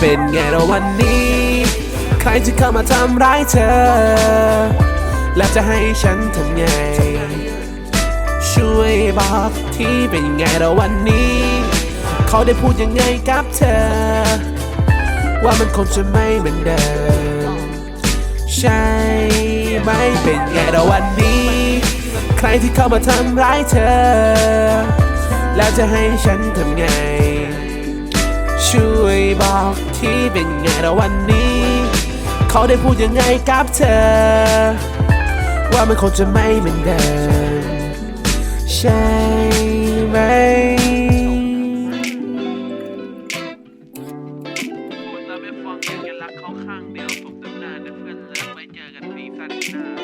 เป็นไงเราวันนี้ ใครที่เข้ามาทำร้ายเธอ แล้วจะให้ฉันทำไง ช่วยบอกที่เป็นไงเราวันนี้ เขาได้พูดยังไงกับเธอ ว่ามันคงจะไม่เหมือนเดิม ใช่ไหมเป็นไงเราวันนี้ ใครที่เข้ามาทำร้ายเธอ แล้วจะให้ฉันทำไงช่วยบอก ทีเป็นไงและวันนี้ เขาได้พูดยังไงกับเธอ ว่ามันคงจะไม่เหมือนเดิมใช่ไหมเจอกันที่สันหน้า